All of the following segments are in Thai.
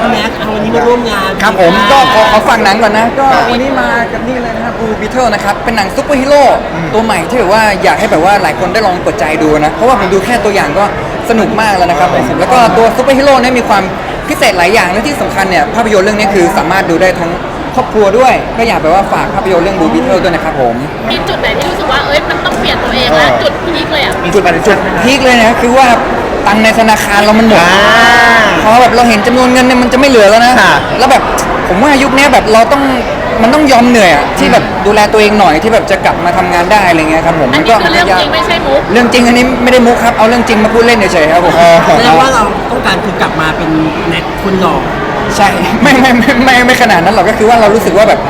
คุณแม็กซ์เอาวันนี้มาร่วมงานครับผมก็ขอขอฝากหนังก่อนนะ ก็ครับวันนี้มากับนี่เลยนะครับบูบิทเทิลนะครับ เป็นหนังซุปเปอร์ฮีโร่ตัวใหม่ที่แบบว่าอยากให้แบบว่าหลายคนได้ลองเปิดใจดูนะ เพราะว่าผมดูแค่ตัวอย่างก็สนุกมากแล้วนะครับผมแล้วก็ตัวซุปเปอร์ฮีโร่เนี่ยมีความพิเศษหลายอย่างและที่สำคัญเนี่ยภาพยนตร์เรื่องนี้คือสามารถดูได้ทั้งครอบครัวด้วย ก็อยากแบบว่าฝากภาพยนตร์เรื่องบูบิทเทิลด้วยนะครับผม มีจุดไหนที่รู้สึกว่าเอ้ยมันต้องเปลี่ยนตัวเองแล้วเออจุดพีคเลยอะ มีจุดประเด็นจุดพีคเลยนะคือว่า ตังค์ในธนาคารเรามันหมดอ่าพอแบบเราเห็นจำนวนเงินเนี่ยมันจะไม่เหลือแล้วนะค่ะ แล้วแบบผมว่ายุคนี้แบบเราต้องมันต้องยอมเหนื่อยอะที่แบบดูแลตัวเองหน่อยที่แบบจะกลับมาทำงานได้อะไรเงี้ยครับผมอันมันนี้ก็คือเรื่องจริงไม่ใช่มุกเรื่องจริงอันนี้ไม่ได้มุกครับเอาเรื่องจริงมาพูดเล่นเฉยๆครับผม แสดงว่าเราต้องการคือกลับมาเป็นแน็กคนหล่อ ใช่ไม่ไม่ไม่ไม่ไม่ขนาดนั้นหรอกก็คือว่าเรารู้สึกว่าแบบ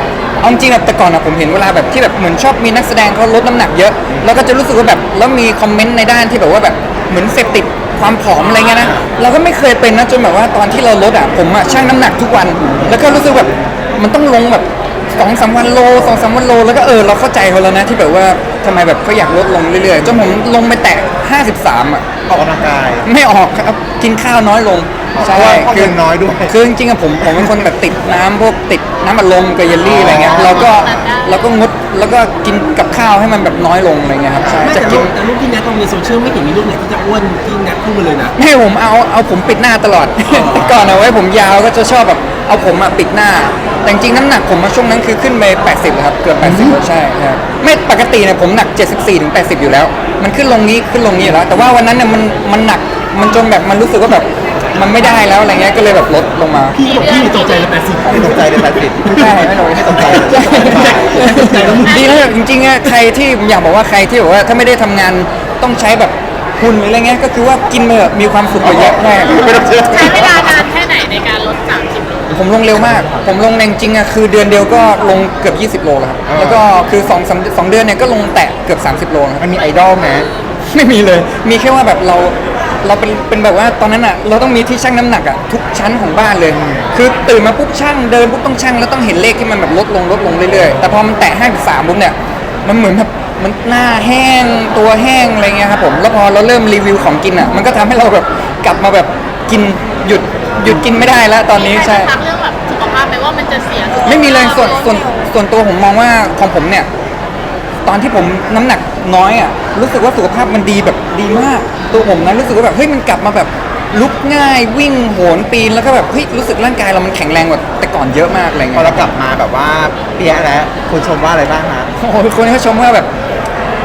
เอาจริงๆแบบแต่ก่อนอะผมเห็นเวลาแบบที่แบบเหมือนชอบมีนักแสดงเขาลดน้ำหนักเยอะ แล้วก็จะรู้สึกว่าแบบแล้วมีคอมเมนต์ในด้านที่แบบว่าแบบเหมือนเสพติด ความผอมอะไรเงี้ยนะเราก็ไม่เคยเป็นนะจนแบบว่าตอนที่เราลดอะผมอะชั่งน้ำหนักทุกวัน แล้วก็รู้สึกแบบมันต้องลงแบบสองสามวันโลสองสามวันโลแล้วก็เออเราเข้าใจเขาแล้วนะที่แบบว่าทำไมแบบเขาอยากลดลงเรื่อยๆจนผมลงไปแตะ53อะออกกำลังกาย ไม่ออกครับกินข้าวน้อยลง เพราะว่าเพราะเงินน้อยด้วย คือจริงๆอะผมผมเป็นคนแบบติดน้ำพวกติดน้ำอัดลมกับเยลลี่อะไรเงี้ยอ๋อเราก็เราก็งดแล้วก็กินกับข้าวให้มันแบบน้อยลงอะไรเงี้ยครับใช่ไม่จะแต่กิรูน ปแต่รูปที่แน็กลงในโซเชียลไม่เห็นมีรูปไหนที่จะอ้วนที่แน็กพูดมาเลยนะให้ผมเอาเอาผมปิดหน้าตลอดแต่ก่อนเอาไว้ผมยาวก็จะชอบแบบเอาผมอะปิดหน้า แต่จริงๆน้ำหนักผมมาช่วงนั้นคือขึ้นไป 80แล้วครับเกือบ80แล้วใช่ครับไม่ปกติเนี่ยผมหนัก 74ถึง80 อยู่แล้ว มันขึ้นลงนี้ขึ้นลงนี้อยู่แล้ว แต่ว่าวันนั้นเนี่ยมันมันหนักมันจนแบบมันรู้สึกว่าแบบ มันไม่ได้แล้วอะไรเงี้ยก็เลยแบบลดลงมาพี่ก็บอกพี่ตกใจเลยแปดสิบไม่ตกใจเลยแปดสิบใช่ไม่หนูไม่ตกใจดีแล้วจริงๆอะใครที่ผมอยากบอกว่าใครที่แบบว่าถ้าไม่ได้ทำงานต้องใช้แบบหุ่นหรืออะไรเงี้ยก็คือว่ากินไปเถอะมีความสุขกว่าเยอะแน่ ไม่ต้องเชื่อใช้เวลานานแค่ไหนในการลด30โลผมลงเร็วมาก ผมลงในจริงๆอะคือเดือนเดียวก็ลงเกือบ 20 โลแล้วครับ แล้วก็คือ2องสามสองเดือนเนี่ยก็ลงแตะเกือบ 30 โลแล้วครับ มันมีไอดอลไหม ไม่มีเลย มีแค่ว่าแบบเรา เราเป็นเป็นแบบว่าตอนนั้นอะเราต้องมีที่ชั่งน้ำหนักอะทุกชั้นของบ้านเลย คือตื่นมาปุ๊บชั่งเดินปุ๊บต้องชั่งแล้วต้องเห็นเลขที่มันแบบลดลงลดลงเรื่อยๆแต่พอมันแตะ53ปุ๊บเนี่ยมันเหมือนแบบมันหน้าแห้งตัวแห้งอะไรเงี้ยครับผมแล้วพอเราเริ่มรีวิวของกินอะมันก็ทำให้เราแบบกลับมาแบบกินหยุดหยุดกินไม่ได้แล้วตอนนี้มีใครใช่จะทักเรื่องแบบสุขภาพไหมว่ามันจะเสียสุขภาพไม่มีเลยส่วนส่วนส่วนตัวผมมองว่าของผมเนี่ย ตอนที่ผมน้ำหนักน้อยอะรู้สึกว่าสุขภาพมันดีแบบดีมาก ตัวผมนะรู้สึกว่าแบบเฮ้ยมันกลับมาแบบลุกง่ายวิ่งโหนปีนแล้วก็แบบเฮ้ยรู้สึกร่างกายเรามันแข็งแรงกว่าแต่ก่อนเยอะมากอะไรพอเงี้ยเรากลับมาแบบว่าเปียะแล้วคุณชมว่าอะไรบ้างฮะ โอ้โหคนเขาชมว่าแบบ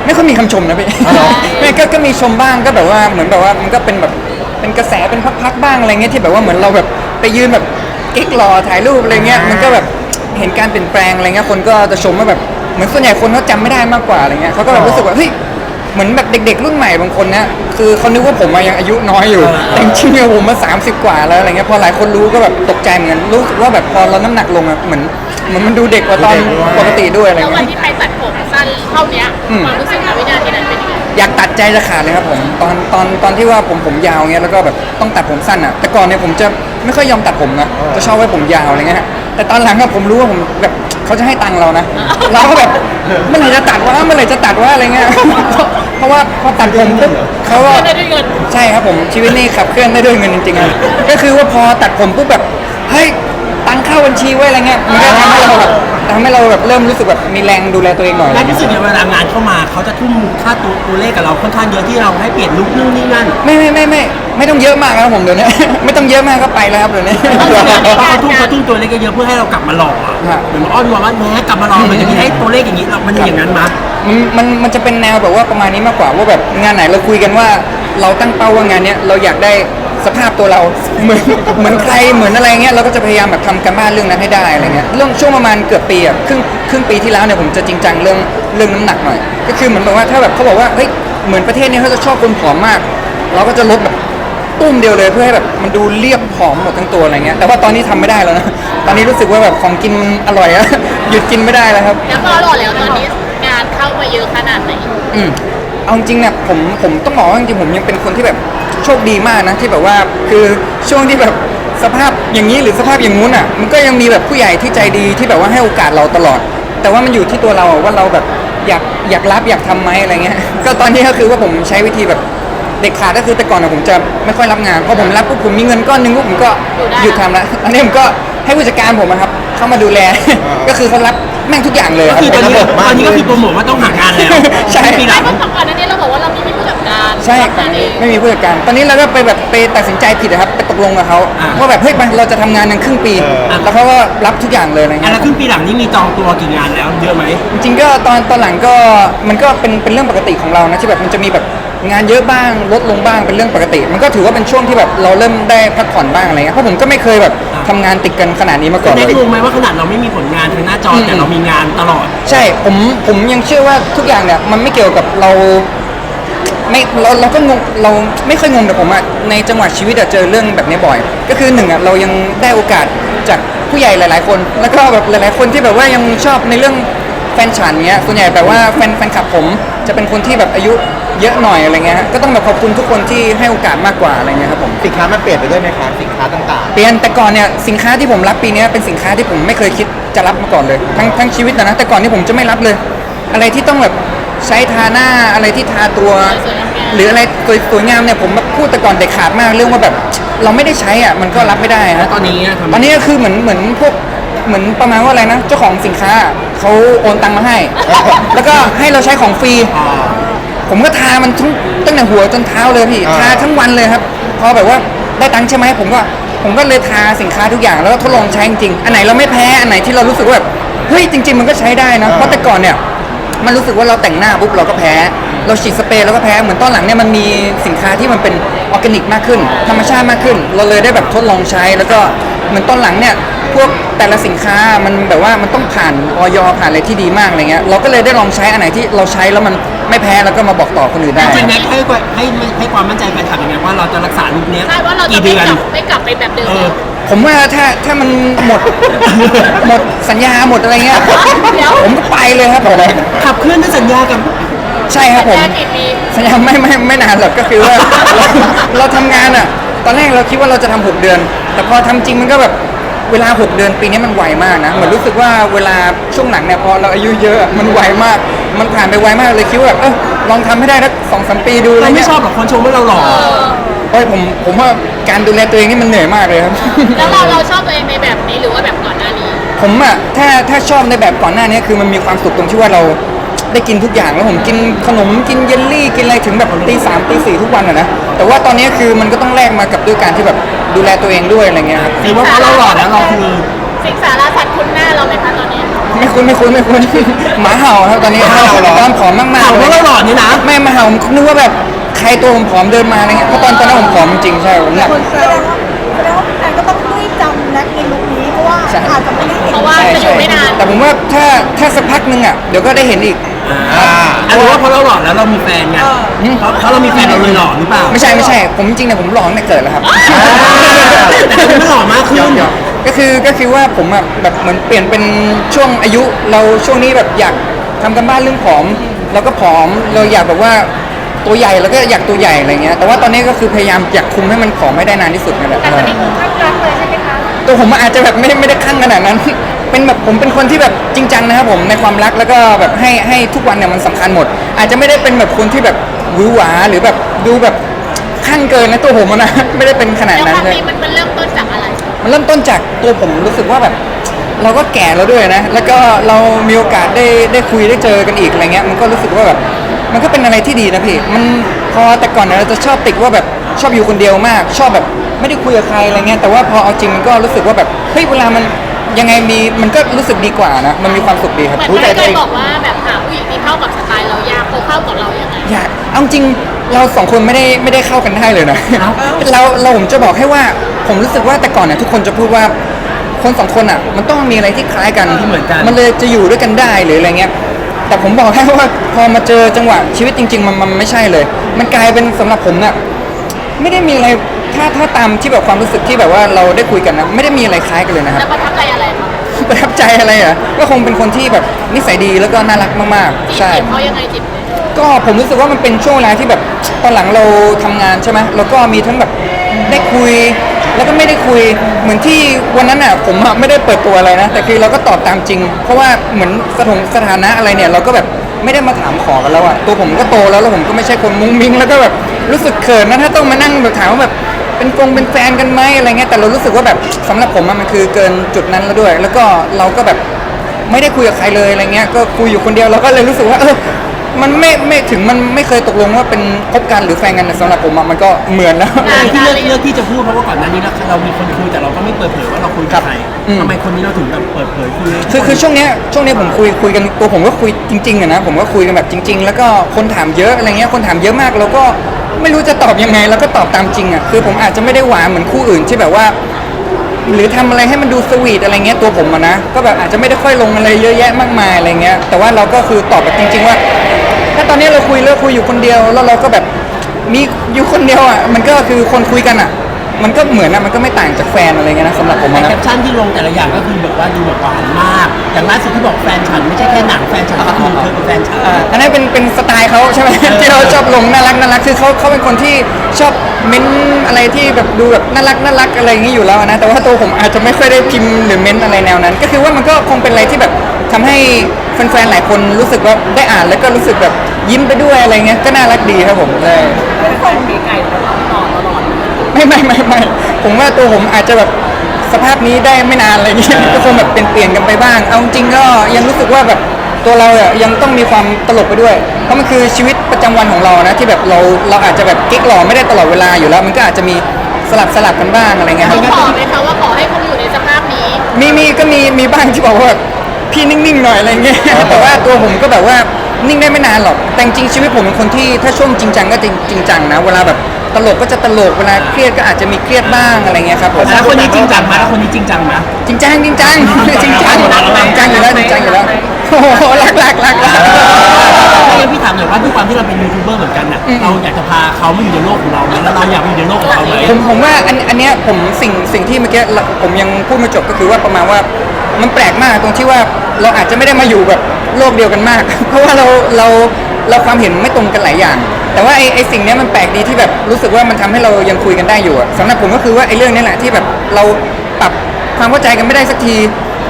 ไม่ค่อยมีคำชมนะพี่อ๋อเหรอ ไม่ก็ก็มีชมบ้างก็แบบว่าเหมือนแบบว่ามันก็เป็นแบบเป็นกระแสเป็นพักๆบ้างอะไรเงี้ยที่แบบว่าเหมือนเราแบบไปยืนแบบกิ๊กรอถ่ายรูปอะไรเงี้ยมันก็แบบเห็นการเปลี่ยนแปลงอะไรเงี้ยคนก็จะชมว่าแบบ เหมือนส่วนใหญ่คนเขาจำไม่ได้มากกว่าอะไรเงี้ยเขาก็แบบรู้สึกว่าเฮ้ยเหมือนแบบเด็ก ๆ รุ่นใหม่บางคนเนี่ยคือเขานึกว่าผมอะยังอายุน้อยอยู่ แต่จริงๆอะผมมา 30 กว่าแล้วอะไรเงี้ยพอหลายคนรู้ก็แบบตกใจเหมือนกันรู้สึกว่าแบบพอเราน้ำหนักลงอะเหมือนเหมือนมันดูเด็กกว่าตอนปกติด้วยอะไรแล้ววันเงี้ยที่ไปตัดผมสั้นเท่าเนี้ยอืม ความรู้สึกณวินาทีนั้นเป็นยังไงอยากตัดใจจะขาดเลยครับผมตอนตอนตอนที่ว่าผมผมยาวเงี้ยแล้วก็แบบต้องตัดผมสั้นอะ แต่ก่อนเนี่ยผมจะไม่ค่อยยอมตัดผมนะจะชอบไว้ผมยาวอะไรเงี้ยฮะแต่ตอนหลังอะผมรู้ว่าผมแบบ เขาจะให้ตังค์เรานะ เราก็แบบเมื่อไหร่จะตัดวะเมื่อไหร่จะตัดวะอะไรเงี้ยเพราะว่าพอตัดผมปุ๊บเขาก็ไม่ได้ด้วยเงิน ใช่ครับผมชีวิตนี่ขับเคลื่อนได้ด้วยเงินจริงๆอะก็คือว่าพอตัดผมปุ๊บแบบเฮ้ยตังค์ เข้าบัญชีไว้อะไรเงี้ยมันก็ทำให้เราแบบทำให้เราแบบเริ่มรู้สึกแบบมีแรงดูแลตัวเองหน่อยแน็กรู้สึกเนี่ยเวลางานเข้ามาเขาจะทุ่มค่าตัวตัวเลขกับเราค่อนข้างเยอะที่เราให้เปลี่ยนลุคนู่นนี่นั่นไม่ไม่ไม่ไม่ไม่ต้องเยอะมากครับผมเดี๋ยวนี้ ไม่ต้องเยอะมากก็ไปแล้วครับเดี๋ยวนี้ เพราะเขาทุ่มเขาทุ่มตัวเลขเยอะๆเพื่อให้เรากลับมาหล่ออะฮะ เหมือนมาอ้อนวอนว่าแม้กลับมาหล่อมันจะมีให้ตัวเลขอย่างนี้เรามันอย่างนั้นมามันมันมันจะเป็นแนวแบบว่าประมาณนี้มากกว่าว่าแบบงานไหนเราคุยกันว่า เราตั้งเป้าว่างานเนี้ยเราอยากได้ สภาพตัวเราเหมือนเหมือนใครเหมือนอะไรเงี้ยเราก็จะพยายามแบบทำกันบ้านเรื่องนั้นให้ได้อะไรเงี้ยเรื่องช่วงประมาณเกือบปีอะครึ่งครึ่งปีที่แล้วเนี่ยผมจะจริงจังเรื่องเรื่องน้ำหนักหน่อย ก็คือเหมือนแบบว่าถ้าแบบเขาบอกว่าเฮ้ยเหมือนประเทศเนี้เขาจะชอบคนผอมมาก เราก็จะลดแบบตุ้มเดียวเลยเพื่อให้แบบมันดูเรียบผอมหมดทั้งตัวอะไรเงี้ยแต่ว่าตอนนี้ทำไม่ได้แล้วนะตอนนี้รู้สึกว่าแบบของกินมันอร่อยอะ หยุดกินไม่ได้แล้วครับ แล้วพอหล่อแล้วตอนนี้งานเข้ามาเยอะขนาดไหน อืมเอาจริงเนี่ยผมผมต้องบอกว่าจริงๆผมยังเป็นคนที่แบบ โชคดีมากนะที่แบบว่าคือช่วงที่แบบสภาพอย่างนี้หรือสภาพอย่างงู้นอะมันก็ยังมีแบบผู้ใหญ่ที่ใจดีที่แบบว่าให้โอกาสเราตลอด แต่ว่ามันอยู่ที่ตัวเราอะว่าเราแบบอยากอยากรับอยากทำไหมอะไรเงี้ย ก็ตอนนี้ก็คือว่าผมใช้วิธีแบบเด็กขาดก็คือแต่ก่อนอะผมจะไม่ค่อยรับงานพอผมรับปุ๊บผมมีเงินก้อนหนึงปุ๊บผมก็หยุดทำแล้วอันนี้ผมก็ให้ผู้จัดการผมอะครับเข้ามาดูแล ก็คือเขารับแม่งทุกอย่างเลยก็ครับ คือตอนนี้เป็นระบบมากตอนนี้ก็คือโปรโมทว่าต้องหางานแล้ว ใช่ปีหลัไม่งเมื่อก่อนหนั้านนี้เราบอกว่าเรา ใช่รับงานเองไม่มีผู้จัดการ ตอนนี้เราก็ไปแบบไปตัดสินใจผิดนะครับไปตกลงกับเขาอ่าว่าแบบเฮ้ยไปเราจะทำงานกันครึ่งปี เออ แล้วเขาก็รับทุกอย่างเลยอะไรอันเงี้ยละครึ่งปีหลังนี้มีจองตัวกี่งานแล้วเยอะไหม จริงๆก็ตอนตอนหลังก็มันก็เป็นเป็นเรื่องปกติของเรานะที่แบบมันจะมีแบบงานเยอะบ้างลดลงบ้างเป็นเรื่องปกติ มันก็ถือว่าเป็นช่วงที่แบบเราเริ่มได้พักผ่อนบ้างอะไรเงี้ยเพราะผมก็ไม่เคยแบบทำงานติดกันขนาดนี้มาก่อนเลได้ยงงไหมว่าขนาดเราไม่มีผลงานทางหน้าจอแต่เรามีงานตลอด ใช่ผมผมยังเชื่อว่าทุกอย่างเนี่ยมันไม่เกี่ยวกับเรา ไม่เราเราก็งงเราไม่ค่อยงงแต่ผมอะในจังหวะชีวิตอะเจอเรื่องแบบนี้บ่อย ก็คือหนึ่งอะเรายังได้โอกาสจากผู้ใหญ่หลาย ๆ คน แล้วก็แบบหลายๆคนที่แบบว่ายังชอบในเรื่องแฟนฉันเงี้ยส่วนใหญ่แบบว่าแฟนแฟนคลับผมจะเป็นคนที่แบบอายุเยอะหน่อยอะไรเงี้ยฮะก็ต้องแบบขอบคุณทุกคนที่ให้โอกาสมากกว่าอะไรเงี้ยครับผม สินค้ามันเปลี่ยนไปด้วยไหมคะสินค้าต่างเปลี่ยนแต่ก่อนเนี่ยสินค้าที่ผมรับปีเนี้ยเป็นสินค้าที่ผมไม่เคยคิดจะรับมาก่อนเลย ทั้งทั้งชีวิตนะนะแต่ก่อนที่ผมจะไม่รับเลย อะไรที่ต้องแบบ ใช้ทาหน้าอะไรที่ทาตัวสวยๆงามๆหรืออะไรสวยสวยงามเนี่ยผมแบบพูดแต่ก่อนเด็กขาดมากเรื่องว่าแบบ เราไม่ได้ใช้อะมันก็รับไม่ได้แล้นะวตอนนี้อะทำตอนนี้ก็คือเหมือนเหมือนพวกเหมือนประมาณว่าอะไรนะเจ้าของสินค้าเขาโอนตังค์มาให้ แล้วก็ให้เราใช้ของฟรี อ่า ผมก็ทามันทั้งตั้งแต่หัวจนเท้าเลยพี่อ่า ทาทั้งวันเลยครับ พอแบบว่าได้ตังค์ใช่ไหมผมก็ผมก็เลยทาสินค้าทุกอย่างแล้วก็ทดลองใช้จริงๆอันไหนเราไม่แพ้อันไหนที่เรารู้สึกว่าแบบเฮ้ยจริง ๆ มันก็ใช้ได้นะเพราะแต่ก่อนเนี่ย มันรู้สึกว่าเราแต่งหน้าปุ๊บเราก็แพ้ เราฉีดสเปรย์เราก็แพ้ เหมือนตอนหลังเนี่ยมันมีสินค้าที่มันเป็นออร์แกนิกมากขึ้น ธรรมชาติมากขึ้น เราเลยได้แบบทดลองใช้ แล้วก็เหมือนตอนหลังเนี่ยพวกแต่ละสินค้ามันแบบว่ามันต้องผ่านออยผ่านอะไรที่ดีมากอะไรเงี้ย เราก็เลยได้ลองใช้อันไหนที่เราใช้แล้วมันไม่แพ้แล้วก็มาบอกต่อคนอื่นได้จริงๆแม็กให้ความให้ให้ความมั่นใจแฟนคลับยังไงว่าเราจะรักษาลุคเนี้ยใช่ว่าเราจะกี่ไม่เดือนกลับไม่กลับไปแบบเดิมเออ ผมว่าถ้าถ้ามันหมด หมดสัญญาหมดอะไรเงี้ยเดี๋ยวผมก็ไปเลยครับผมขับเคลื่อนด้วยสัญญากับใช่ครับผมแค่กี่ปีสัญญาไม่ไม่ไม่นานหรอกก็คือว่าเราเราทำงานอะ ตอนแรกเราคิดว่าเราจะทำหกเดือน แต่พอทำจริงมันก็แบบเวลาหกเดือนปีนี้มันไวมากนะเหมือนรู้สึกว่าเวลาช่วงหลังเนี่ยพอเราอายุเยอะอะมันไวมาก มันผ่านไปไวมากเลยคิดว่าแบบเออลองทำให้ได้สักสองสามปีดูอะไรเราไม่เงี้ย ชอบหรอกคนชมว่าเราหล่อ โอ้ยผมผมว่าการดูแลตัวเองนี่มันเหนื่อยมากเลยครับ แล้วเราเราชอบตัวเองในแบบนี้หรือว่าแบบก่อนหน้านี้ ผมอะถ้าถ้าชอบในแบบก่อนหน้านี้คือมันมีความสุขตรงที่ว่าเราได้กินทุกอย่างแล้วผมกินขนมกินเยลลี่กินอะไรถึงแบบตีสามตีสี่ทุกวันอะนะแต่ว่าตอนนี้คือมันก็ต้องแลกมากับด้วยการที่แบบดูแลตัวเองด้วยอะไรเงี้ยครับคือว่าเพราะเราหล่อแล้วเราคือสิงสารสัตว์คุ้นหน้าเราไหมคะตอนนี้ ไม่คุ้นไม่คุ้นไม่คุ้นหมาเห่าครับตอนนี้หมาเห่าเหรอ ตอนผอมมากๆเห่าเพราะเราหล่อนี่นะไม่มาเห่าผมนึกว่าแบบ ใครตัวผมผอมเดินมาอะไรเงี้ยเพราะตอนตอนนั้นผมผอมจริงๆใช่ผมหนักคนแสดงว่าแสดงว่าแอนก็ต้องรีบจำแน็กในลุคนี้ เพราะว่าใช่ อาจจะไม่ได้เห็นเพราะว่าจะอยู่ไม่นานแต่ผมว่าถ้าถ้าสักพักนึงอะเดี๋ยวก็ได้เห็นอีก อ่าอันนี้ว่าเพราะเราหล่อแล้วเรามีแฟนไงเพราะเพราะเรามีแฟนเราเลยหล่อหรือเปล่าไม่ใช่ไม่ใช่ ผมจริงๆเนี่ยผมหล่อตั้งแต่เกิดแล้วครับแต่คุณไม่หล่อมากขึ้น ก็คือก็คือว่าผมอะแบบเหมือนเปลี่ยนเป็นช่วงอายุ เราช่วงนี้แบบอยากทำกันบ้านเรื่องผอม เราก็ผอมเราอยากแบบว่า ตัวใหญ่แล้วก็อยากตัวใหญ่อะไรเงี้ยแต่ว่าตอนนี้ก็คือพยายามอยากคุมให้มันผอมให้ได้นานที่สุดนั่นแหละแต่ตอนนี้คือข้างรักเลยใช่ไหมคะตัวผมอาจจะแบบไม่ได้ไม่ได้ขั้นขนาดนั้น เป็นแบบผมเป็นคนที่แบบจริงจังนะครับผมในความรักแล้วก็แบบให้ให้ทุกวันเนี่ยมันสำคัญหมด อาจจะไม่ได้เป็นแบบคนที่แบบหวือหวาหรือแบบดูแบบขั้นเกินนะตัวผมอะนะไม่ได้เป็นขนาดแล้วนั้นความเลยนี้มันมันเริ่มต้นจากอะไร มันเริ่มต้นจากตัวผมรู้สึกว่าแบบ เราก็แก่แล้วด้วยนะ แล้วก็เรามีโอกาสได้ได้คุยได้เจอกันอีกอะไรเงี้ยมันก็รู้สึกว่าแบบ มันก็เป็นอะไรที่ดีนะพี่ มันพอแต่ก่อนเนี่ยเราจะชอบติดว่าแบบชอบอยู่คนเดียวมาก ชอบแบบไม่ได้คุยกับใครอะไรเงี้ยแต่ว่าพอเอาจริงมันก็รู้สึกว่าแบบเฮ้ยเวลามันยังไงมีมันก็รู้สึกดีกว่านะ มันมีความสุขดีครับ เหมือนรู้ใครใจเคตัวยเองบอกว่าแบบหาผู้หญิงที่เข้ากับสไตล์เรายากเขาเข้ากับเรายังไง อยากเอาจริงเราสองคนไม่ได้ไม่ได้เข้ากันได้เลยนะเอ้าเราเราผมจะบอกให้ว่าผมรู้สึกว่าแต่ก่อนเนี่ยทุกคนจะพูดว่าคนสองคนอะ มันต้องมีอะไรที่คล้ายกันที่เหมือนกัน มันเลยจะอยู่ด้วยกันได้หรืออะไรเงี้ย แต่ผมบอกให้ว่าพอมาเจอจังหวะชีวิตจริง ๆ มันมันไม่ใช่เลย มันกลายเป็นสำหรับผมเนี่ยไม่ได้มีอะไรถ้าถ้าตามที่แบบความรู้สึกที่แบบว่าเราได้คุยกันนะไม่ได้มีอะไรคล้ายกันเลยนะครับแล้วประทับใจอะไรคะประทับใจอะไรอะก็คงเป็นคนที่แบบนิสัยดีแล้วก็น่ารักมากๆจีบใช่จีบเขายังไงจีบก็ผมรู้สึกว่ามันเป็นช่วงเวลาที่แบบตอนหลังเราทำงานใช่ไหมแล้วก็มีทั้งแบบได้คุย แล้วก็ไม่ได้คุยเหมือนที่วันนั้นอะผมอะไม่ได้เปิดตัวอะไรนะ แต่คือเราก็ตอบตามจริง เพราะว่าเหมือนสถงสถานะอะไรเนี่ยเราก็แบบไม่ได้มาถามขอกันแล้วอะตัวผมก็โตแล้วแล้วผมก็ไม่ใช่คนมุ้งมิ้งแล้วก็แบบรู้สึกเขินนะถ้าต้องมานั่งแบบถามว่าแบบเป็นกงเป็นแฟนกันไหมอะไรเงี้ยแต่เรารู้สึกว่าแบบสำหรับผมอะมันคือเกินจุดนั้นแล้วด้วย แล้วก็เราก็แบบไม่ได้คุยกับใครเลยอะไรเงี้ยก็คุยอยู่คนเดียวเราก็เลยรู้สึกว่าเออ มันไม่ไม่ถึงมันไม่เคยตกลงว่าเป็นคบกันหรือแฟนกันแต่สำหรับผมอะมันก็เหมือนแล้วที่เลือกเลือกที่จะพูดเพราะว่าก่อนหน้านี้เราเรามีคนคุยแต่เราก็ไม่เปิดเผยว่าเราคุยกับใครอืม ทำไมคนนี้เราถึงแบบเปิดเผยคุยคือคือช่วงเนี้ยช่วงเนี้ยผมคุยคุยกันตัวผมก็คุยจริงๆอะนะผมก็คุยกันแบบจริง ๆ แล้วก็คนถามเยอะอะไรเงี้ยคนถามเยอะมากเราก็ไม่รู้จะตอบยังไงแล้วก็ตอบตามจริงอะคือผมอาจจะไม่ได้หวานเหมือนคู่อื่นที่แบบว่า หรือทำอะไรให้มันดูสวีทอะไรเงี้ยตัวผมอะนะก็แบบอาจจะไม่ได้ค่อยลงอะไรเยอะแยะมากมายอะไรเงี้ยแต่ว่าเราก็คือตอบแบบจริง ๆ ว่า ถ้าตอนนี้เราคุยเลิกคุยอยู่คนเดียวแล้วเราก็แบบมีอยู่คนเดียวอะมันก็คือคนคุยกันอะ มันก็เหมือนอะมันก็ไม่ต่างจากแฟนอะไรเงี้ยนะสำหรับผมแต่อะนะแคปชั่นที่ลงแต่ละอย่างก็คือแบบว่าดูแบบหวานมาก อย่างล่าสุดที่บอกแฟนฉันไม่ใช่แค่หนังแฟนฉันก็คือเธอเป็นแฟนฉัน อ่าอันนั้นเป็นเป็นสไตล์เขาใช่ไหม ที่เราชอบลงน่ารักน่ารักคือเขาเขาเป็นคนที่ชอบเม้นอะไรที่แบบดูแบบน่ารักน่ารักอะไรอย่างนี้อยู่แล้วนะแต่ว่าตัวผมอาจจะไม่ค่อยได้พิมพ์หรือเม้นอะไรแนวนั้น ก็คือว่ามันก็คงเป็นอะไรที่แบบทำให้ แฟนๆหลายคนรู้สึกว่าได้อ่านแล้วก็รู้สึกแบบยิ้มไปด้วยอะไรเงี้ยก็น่ารักดีครับผมใช่เป็นคนมีไก่ตลอดตลอดไม่ไม่ไม่ไม่ผมว่าตัวผมอาจจะแบบสภาพนี้ได้ไม่นานอะไรเงี้ยก็คงแบบเปลี่ยนเปลี่ยนกันไปบ้าง เอาจริงๆก็ยังรู้สึกว่าแบบตัวเราอะยังต้องมีความตลกไปด้วย เพราะมันคือชีวิตประจำวันของเรานะที่แบบเราเราอาจจะแบบกิ๊กหล่อไม่ได้ตลอดเวลาอยู่แล้ว มันก็อาจจะมีสลับสลับกันบ้างอะไรเงี้ยคเขารับขอไหมคะว่าขอให้คุณอยู่ในสภาพนี้ มีมีก็มีมีบ้างที่บอกว่าแบบ พี่นิ่งๆหน่อยอะไรเงี้ย แต่ว่าตัวผมก็แบบว่านิ่งได้ไม่นานหรอก แต่จริงๆชีวิตผมเป็นคนที่ถ้าช่วงจริงจังก็จริงจริงจังนะ เวลาแบบตลกก็จะตลก เวลาเครียดก็อาจจะมีเครียดบ้างอะไรเงี้ยครับผมแล้วคนนี้จริงจังไหมแล้วคนนี้จริงจังไหมจริงจังจริงจังจริงจังจริงจังอยู่แล้วจริงจังอยู่แล้ว โอ้โหรักรักรักรักถ้างั้นพี่ถามหน่อยว่าด้วยความที่เราเป็นยูทูบเบอร์เหมือนกันน่ะอืมเราอยากจะพาเขามาอยู่ในโลกของเราไหมแล้วเราอยากอยู่ในโลกของเขาไหมผมผมว่าอันอันเนี้ยผมสิ่งสิ่งที่เมื่อกี้เราผมยังพูดไมาจบก็คือว่าประมาณว่า มันแปลกมากตรงที่ว่าเราอาจจะไม่ได้มาอยู่แบบโลกเดียวกันมาก เพราะว่าเราเราเราความเห็นไม่ตรงกันหลายอย่าง แต่ว่าไอ้ไอ้สิ่งเนี้ยมันแปลกดีที่แบบรู้สึกว่ามันทำให้เรายังคุยกันได้อยู่อะสำหรับผมก็คือว่าไอ้เรื่องนี้แหละที่แบบเราปรับความเข้าใจกันไม่ได้สักที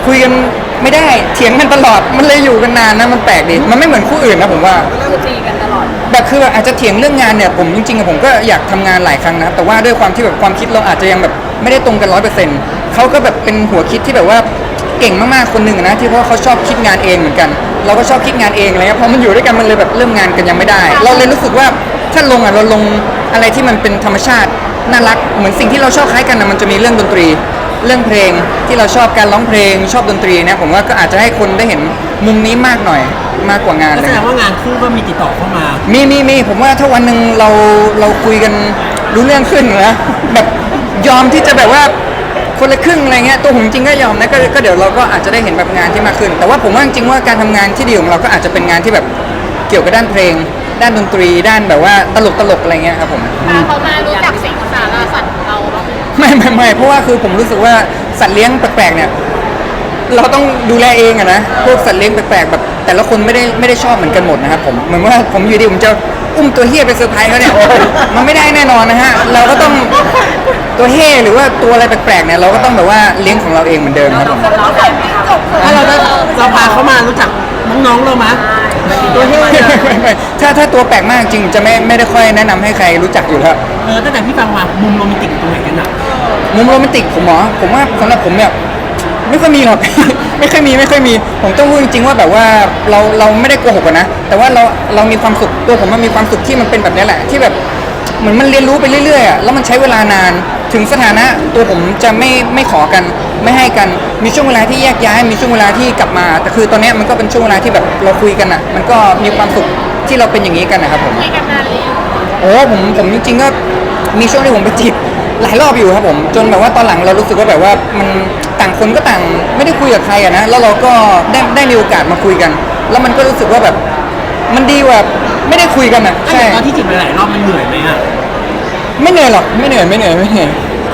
คุยกันไม่ได้เถียงกันตลอดมันเลยอยู่กันนานนะมันแปลกดีมันไม่เหมือนคู่อื่นนะผมว่าคือตีกันตลอดแบบคือแบบอาจจะเถียงเรื่องงานเนี่ยผมจริงๆอะผมก็อยากทำงานหลายครั้งนะครับแต่ว่าด้วยความที่แบบความคิดเราอาจจะยังแบบไม่ได้ตรงกันร้อยเปอร์เซ็นต์เขาก็แบบเป็นหัวคิดที่แบบว่า เก่งมากๆคนหนึ่งอะนะที่เพราะว่าเขาชอบคิดงานเองเหมือนกัน เราก็ชอบคิดงานเองอะไรเงี้ยพอมันอยู่ด้วยกันมันเลยแบบเริ่มงานกันยังไม่ได้ เราเลยรู้สึกว่าถ้าลงอะเราลงอะไรที่มันเป็นธรรมชาติน่ารักเหมือนสิ่งที่เราชอบคล้ายกันนะมันจะมีเรื่องดนตรี เรื่องเพลงที่เราชอบการร้องเพลงชอบดนตรีเนี่ยผมว่าก็อาจจะให้คนได้เห็นมุมนี้มากหน่อยมากกว่างานก็เลแสย ดงว่างานคู่ก็มีติดต่อเข้ามา มีมีมีผมว่าถ้าวันหนึ่งเราเราคุยกันรู้เรื่องขึ้นนะแบบยอมที่จะแบบว่า คนละครึ่งอะไรเงี้ยตัวผมจริงก็ยอมนะก็ก็เดี๋ยวเราก็อาจจะได้เห็นแบบงานที่มากขึ้น แต่ว่าผมว่าจริงๆว่าการทำงานที่ดีของเราก็อาจจะเป็นงานที่แบบเกี่ยวกับด้านเพลง ด้านดนตรี ด้านแบบว่าตลกตลกๆอะไรเงี้ยครับผม พาเขามารู้จักสิ่งสาราสัตว์ของเราบ้างไหมไม่ไม่ไม่เพราะว่าคือผมรู้สึกว่าสัตว์เลี้ยงแปลกๆเนี่ย เราต้องดูแลเองอะนะพวกสัตว์เลี้ยงแปลกๆแบบ แต่ละคนไม่ได้ไม่ได้ชอบเหมือนกันหมดนะครับผมเหมือนว่าผมอยู่ดีผมจะอุ้มตัวเฮียไปเซอร์ไพรส์เขาเนี่ยมันไม่ได้แน่นอนนะฮะเราก็ต้องตัวเฮ่หรือว่าตัวอะไรแปลกๆเนี่ยเราก็ต้องแบบว่าเลี้ยงของเราเองเหมือนเดิมครับผมเราใส่ไม่จบถ้าเราได้เราพาเขามารู้จักน้องๆเราไหมตัวเฮ้ยไม่ไม่ถ้าถ้าตัวแปลกมากจริงจะไม่ไม่ได้ค่อยแนะนำให้ใครรู้จักอยู่แล้วเออตั้งแต่พี่ฟังมามุมโรแมนติกตรงไหนกันอะมุมโรแมนติกผมเหรอผมว่าสำหรับผมเนี่ย ไม่ค่อยมีหรอก ไม่ค่อยมีไม่ค่อยมี ผมต้องพูดจริงๆว่าแบบว่าเราเราไม่ได้โกหกอะนะ แต่ว่าเราเรามีความสุขตัวผมมันมีความสุขที่มันเป็นแบบนี้แหละ ที่แบบเหมือนมันเรียนรู้ไปเรื่อยๆอะแล้วมันใช้เวลานาน ถึงสถานะตัวผมจะไม่ไม่ขอกัน ไม่ให้กัน มีช่วงเวลาที่แยกย้าย มีช่วงเวลาที่กลับมา แต่คือตอนเนี้ยมันก็เป็นช่วงเวลาที่แบบเราคุยกันอะมันก็มีความสุขที่เราเป็นอย่างนี้กันนะครับผม คุยกันนานหรือยังโอ้ผมผมจริงๆก็ มีช่วงที่ผมไปจีบหลายรอบอยู่ครับผม จนแบบว่าตอนหลังเรารู้สึกว่าแบบว่ามันต่างคนก็ต่างไม่ได้คุยกับใครอะนะแล้วเราก็ได้ได้มีโอกาสมาคุยกัน แล้วมันก็รู้สึกว่าแบบ มันดีกว่าไม่ได้คุยกันอะถ้าใช่อย่างตอนที่จีบไปหลายรอบมันเหนื่อยไหมอะไม่เหนื่อยหรอกไม่เหนื่อยไม่เหนื่อยไม่เหนื่อย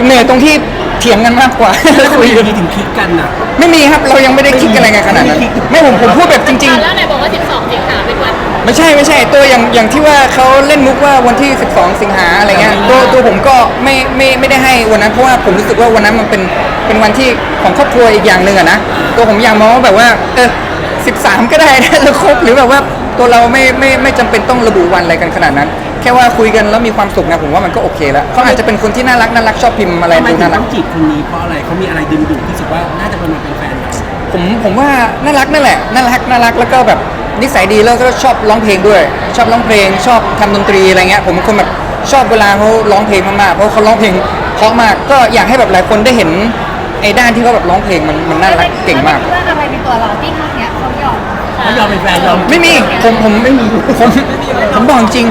เหนื่อยตรงที่เถียงกันมากกว่า แล้วทำไมคุยอกัยู่นดีถึงคลิกกันอะ ไม่มีครับเรายังไม่ได้คิดอะไรกันขนาดนั้นไม่ผมผมพูดแบบจริง ๆ แล้วไหนบอกว่า 12 สิงหาเป็นวัน ไม่ใช่ไม่ใช่ตัวอย่างอย่างที่ว่าเขาเล่นมุกว่าวันที่ 12 สิงหาอะไรเงี้ยตัวตัวผมก็ไม่ไม่ไม่ได้ให้วันนั้นเพราะว่าผมรู้สึกว่าวันนั้นมันเป็นเป็นวันที่ของครอบครัวอีกอย่างหนึ่งอะนะตัวผมอยากมองว่าแบบว่าเออ13 ก็ได้นะแล้วครบหรือแบบว่าตัวเราไม่ไม่ไม่จำเป็นต้องระบุวันอะไรกันขนาดนั้น แค่ว่าคุยกันแล้วมีความสุขนะผมว่ามันก็โอเคแล้วเขาอาจจะเป็นคนที่น่ารักน่ารักชอบพิมพ์อะไรทำไมดูถึงน่ารัต้ก องจีบคนนี้เพราะอะไรเขามีอะไรดึงดูดที่สุดว่าน่าจะเป็นมาเป็นแฟนเรา ผมผมว่าน่ารักนั่นแหละน่ารักน่ารักแล้วก็แบบนิสัยดีแล้วก็ชอบร้องเพลงด้วย ชอบร้องเพลง ชอบทำดนตรีอะไรเงี้ยผมเป็นคนแบบชอบเวลาเขาร้องเพลงมากๆเพราะเขาร้องเพลงเพราะมากก็อยากให้แบบหลายคนได้เห็นไอ้ด้านที่เขาแบบร้องเพลงมันมันน่ารักเก่งมากว่าอะไรในตัวเราที่ครั้งเนี้ยเขายอมเขายอมเป็นแฟนยอมไม่มีผมผมไม่มีผมผมบอกจริง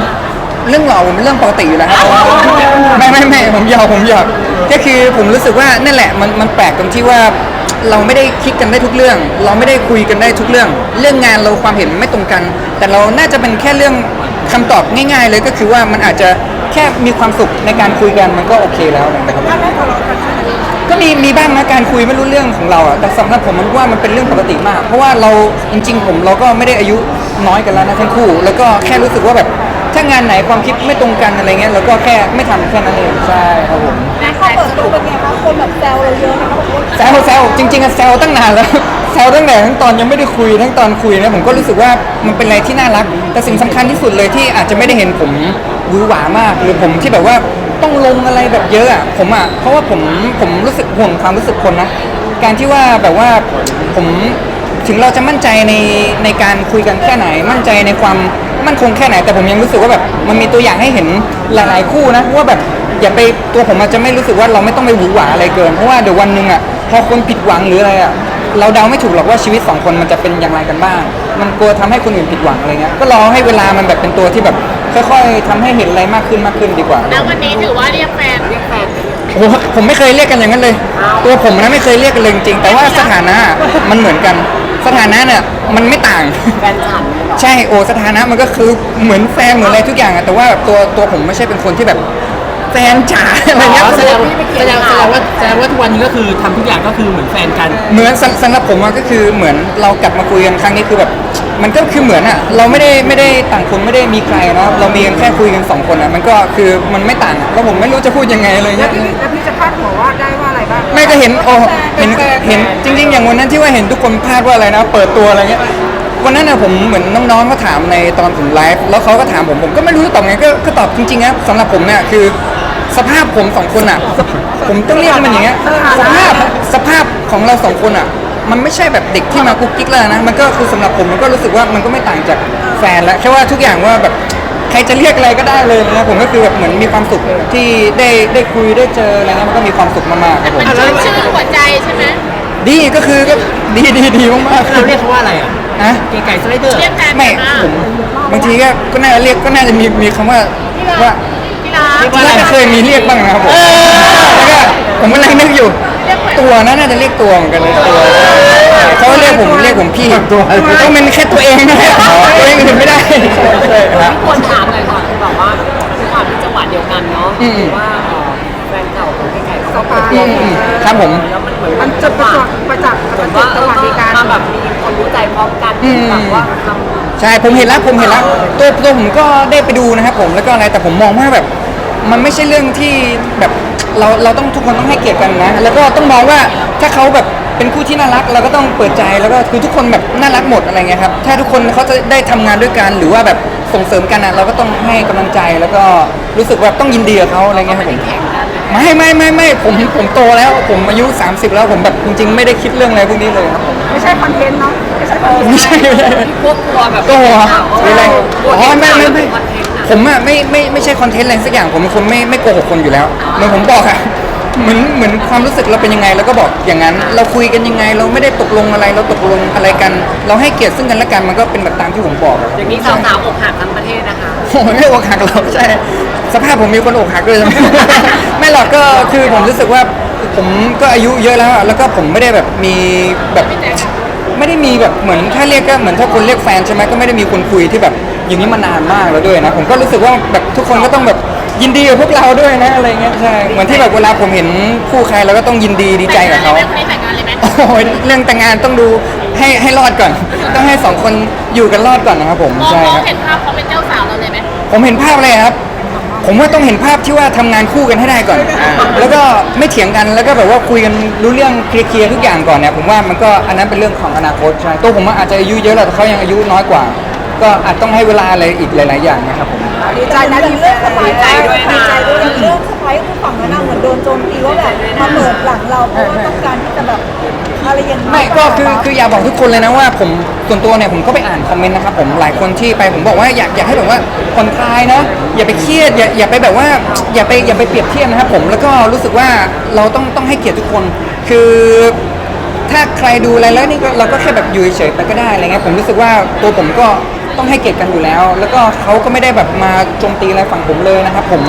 เรื่องหล่อผมเป็นเรื่องปกติอยู่แล้วครับไม่ไม่ไม่ผมหยอกผมหยอกก็คือผมรู้สึกว่านั่นแหละมันมันแปลกตรงที่ว่า เราไม่ได้คิดกันได้ทุกเรื่อง เราไม่ได้คุยกันได้ทุกเรื่อง เรื่องงานเราความเห็นไม่ตรงกัน แต่เราน่าจะเป็นแค่เรื่องคำตอบง่าย ๆ เลยก็คือว่ามันอาจจะแค่มีความสุขในการคุยกันมันก็โอเคแล้วนะครับ ถ้าไม่ทะเลาะกันก็มีมีบ้างนะการคุยไม่รู้เรื่องของเราอะแต่สำหรับผมมันว่ามันเป็นเรื่องปกติมาก เพราะว่าเราจริง ๆ ผมเราก็ไม่ได้อายุน้อยกันแล้วนะทั้งคู่ แล้วก็แค่รู้สึกว่าแบบ ถ้างานไหนความคิดไม่ตรงกันอะไรเงี้ยเราก็แค่ไม่ทำแค่นั้นเองใช่ครับผมแล้วพอเปิดตัวเป็นไงคะคนแบบแซวเราเยอะนะคะบอกว่าแซวแซวจริงๆอะแซวตั้งนานแล้ว แซวตั้งแต่ทั้งตอนยังไม่ได้คุยทั้งตอนคุยนะผมก็รู้สึกว่ามันเป็นอะไรที่น่ารัก แต่สิ่งสำคัญที่สุดเลยที่อาจจะไม่ได้เห็นผมหวือหวามาก หรือผมที่แบบว่าต้องลงอะไรแบบเยอะอะผมอะเพราะว่าผมผมรู้สึกห่วงความรู้สึกคนนะการที่ว่าแบบว่าผมถึงเราจะมั่นใจในในการคุยกันแค่ไหนมั่นใจในความ มั่นคงแค่ไหนแต่ผมยังรู้สึกว่าแบบมันมีตัวอย่างให้เห็นหลายๆคู่นะว่าแบบอย่าไปตัวผมอาจจะไม่รู้สึกว่าเราไม่ต้องไปหวือหวาอะไรเกินเพราะว่าเดี๋ยววันหนึ่งอะพอคนผิดหวังหรืออะไรอะเราเดาไม่ถูกหรอกว่าชีวิตสองคนมันจะเป็นอย่างไรกันบ้าง มันกลัวทำให้คนอื่นผิดหวังอะไรเงี้ย ก็รอให้เวลามันแบบเป็นตัวที่แบบค่อยๆทำให้เห็นอะไรมากขึ้นมากขึ้นดีกว่า แล้ววันนี้ถือว่าเรียกแฟนเรียกแฟน โอ้โหผมไม่เคยเรียกกันอย่างนั้นเลย ตัวผมนะไม่เคยเรียกกันเลยจริงๆแต่ว่าสถานะมันเหมือนกัน สถานะเนี่ยมันไม่ต่าง แฟนฉันใช่โอสถานะมันก็คือเหมือนแฟนเหมือนอะไรทุกอย่างอะแต่ว่าแบบตัวตัวผมไม่ใช่เป็นคนที่แบบ แฟนจ๋าอะไรเงี้ยแสดงแสดงแสดงว่าแสดงว่าทุกวันนี้ก็คือทำทุกอย่างก็คือเหมือนแฟนกัน เหมือนสำสำหรับผมอะก็คือเหมือนเรากลับมาคุยกันครั้งนี้คือแบบ มันก็คือเหมือนอะเราไม่ได้ไม่ได้ต่างคนไม่ได้มีใครเนาะเรามีกันแค่คุยกันสองคนอะมันก็คือมันไม่ต่างอะแล้วผมไม่รู้จะพูดยังไงอะไรเงี้ยแล้วพี่จะพาดหัวว่าได้ว่าอะไรบ้าง ไม่ก็เห็นโอ้เห็นเห็นจริง ๆ อย่างวันนั้นที่ว่าเห็นทุกคนพลาดว่าอะไรนะ เปิดตัวอะไรเงี้ยวันนั้นน่ะผมเหมือนน้องๆก็ถามในตอนผมไลฟ์แล้วเขาก็ถามผมผมก็ไม่รู้จะตอบไงก็ก็ตอบจริงๆนะสำหรับผมเนี่ยคือ สภาพผมสองคนอะ ผมต้องเรียกมันอย่างเงี้ยสภาพสภาพของเราสองคนอะ มันไม่ใช่แบบเด็กที่มากุ๊กกิ๊กแล้วนะ มันก็คือสำหรับผมมันก็รู้สึกว่ามันก็ไม่ต่างจากแฟนแล้วแค่ว่าทุกอย่างว่าแบบใครจะเรียกอะไรก็ได้เลยนะผมก็คือแบบเหมือนมีความสุขที่ได้ได้คุยได้เจออะไรเงี้ยมันก็มีความสุขมากๆครับผมมันชื่นชื่นหัวใจใช่ไหมดีก็คือก็ดีดีดีมากๆเราเรียกเขาว่าอะไรอะฮะเก๋ไก่สไลเดอร์เรียกแฟนไม่กันผมบางทีก็ก็น่าจะเรียกก็น่าจะมีมีคำว่าว่า ที่รักน่าจะเคยมีเรียกบ้างนะครับผมแล้วก็ผมกำลังนึกอยู่ ตัวนะน่าจะเรียกตัวเหมือนกันเลยตัวเขาเรียกผมเรียกผมพี่ตัวต้องเป็นแค่ตัวเองนะตัวเองอื่นไม่ได้ใช่ครับ ควรถามเลยค่ะคือแบบว่าด้วยความที่จังหวัดเดียวกันเนาะอืมหรือว่าเอ่อแฟนเก่าของพี่ไก่เขาสปาเปลี่ยนอืมครับผม แล้วมันเหมือนมันจุดประจักษ์ประจักษ์เหมือนจุว่าดเอจังอหวัดดีการมาแบบมีคนรู้ใจพร้อมกันอืม แบบว่าทำ ใช่ผมเห็นแล้วผมเห็นแล้วตัวตัวผมก็ได้ไปดูนะครับผมแล้วก็อะไรแต่ผมมองว่าแบบ มันไม่ใช่เรื่องที่แบบเราเราต้องทุกคนต้องให้เกียรติกันนะ แล้วก็ต้องมองว่าถ้าเขาแบบเป็นคู่ที่น่ารักเราก็ต้องเปิดใจแล้วก็คือทุกคนแบบน่ารักหมดอะไรเงี้ยครับถ้าทุกคนเขาจะได้ทำงานด้วยกันหรือว่าแบบส่งเสริมกันนะเราก็ต้องให้กำลังใจแล้วก็รู้สึกแบบต้องยินดีกับเขาอะไรเงี้ยครับผม ไม่ไม่ไม่ไม่ผมผมโตแล้ว ผมอายุ 30 แล้วผมแบบจริง ๆ ไม่ได้คิดเรื่องอะไรพวกนี้เลยครับผม ไม่ใช่คอนเทนต์เนาะไม่ใช่คอนเทนต์ไม่ใช่ไม่ใช่ พวกกลัวแบบโกหกข่าวหรืออะไรกลัวอ๋อไม่ไม่ไม่ คอนเทนต์อะ ผมอะไม่ไม่ไม่ใช่คอนเทนต์อะไรสักอย่างผมเป็นคนไม่ไม่โกหกคนอยู่แล้วเหมือนผมบอกอะเหมือนเหมือนความรู้สึกเราเป็นยังไงเราก็บอกอย่างนั้น เราคุยกันยังไง เราไม่ได้ตกลงอะไร เราตกลงอะไรกัน เราให้เกียรติซึ่งกันและกันมันก็เป็นแบบตามที่ผมบอกอะอย่างนี้สาวๆอกหักทั้งประเทศนะคะโอ้ยไม่อกหักหรอกใช่ สภาพผมมีคนอกหักด้วยใช่ไหม ไม่หรอกก็คือผมรู้สึกว่าผมก็อายุเยอะแล้วอะแล้วก็ผมไม่ได้แบบมีแบบ ไม่ได้มีแบบเหมือนถ้าเรียกก็เหมือนถ้าคนเรียกแฟนใช่ไหมก็ไม่ได้มีคนคุยที่แบบ อย่างนี้มานานมากแล้วด้วยนะ ผมก็รู้สึกว่าแบบทุกคนก็ต้องแบบยินดีกับพวกเราด้วยนะอะไรเงี้ยใช่เหมือนที่แบบเวลาผมเห็นคู่ใครเราก็ต้องยินดีดีใจกับเขาแต่งงานเลยไหมคนนี้แต่งงานเลยไหมโอ้ยเรื่องแต่งงานต้องดูให้ให้รอดก่อน ต้องให้สองคนอยู่กันรอดก่อนนะครับผมมองใช่มองครับ เห็นภาพเขาเป็นเจ้าสาวเราเลยไหมผมเห็นภาพอะไรครับ ผมว่าต้องเห็นภาพที่ว่าทำงานคู่กันให้ได้ก่อน แล้วก็ไม่เถียงกัน แล้วก็แบบว่าคุยกันรู้เรื่องเคลียร์ๆทุกอย่างก่อนเนี่ย ผมว่ามันก็อันนั้นเป็นเรื่องของอนาคตใช่ ตัวผมอาจจะอายุเยอะแล้วแต่เขายังอายุน้อยกว่าผ ก็อาจต้องให้เวลาอะไรอีกหลาย ๆ อย่างนะครับผม ดีใจนะที่เรื่องสไปซ์ดีใจด้วยอย่างเรื่องสไปซ์คือฝั่งนั้นนะเหมือนโดนโจมตีว่าแบบมาเปิดหลังเราเพราะว่าต้องการที่จะแบบอะไรอย่างนี้ไม่ก็คือคืออยากบอกทุกคนเลยนะว่าผมส่วนตัวเนี่ยผมก็ไปอ่านคอมเมนต์นะครับผมหลายคนที่ไปผมบอกว่าอยากอยากให้แบบว่าผ่อนคลายนะ อย่าไปเครียดอย่าอย่าไปแบบว่าอย่าไปอย่าไปเปรียบเทียบนะครับผมแล้วก็รู้สึกว่าเราต้องต้องให้เกียรติทุกคน คือถ้าใครดูอะไรแล้วนี่ก็เราก็แค่แบบอยู่เฉยๆไปก็ได้อะไรเงี้ยผมรู้สึกว่าตัวผมก็ ต้องให้เกียรติกันอยู่แล้ว แล้วก็เขาก็ไม่ได้แบบมาโจมตีอะไรฝั่งผมเลยนะครับ ผม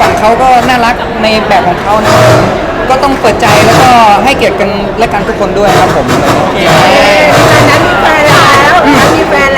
ฝั่งเขาก็น่ารักในแบบของเขานะครับผมก็ต้องเปิดใจแล้วก็ให้เกียรติกันและกันทุกคนด้วยครับผมนั้นมีแฟนแล้วนั้นมีแฟน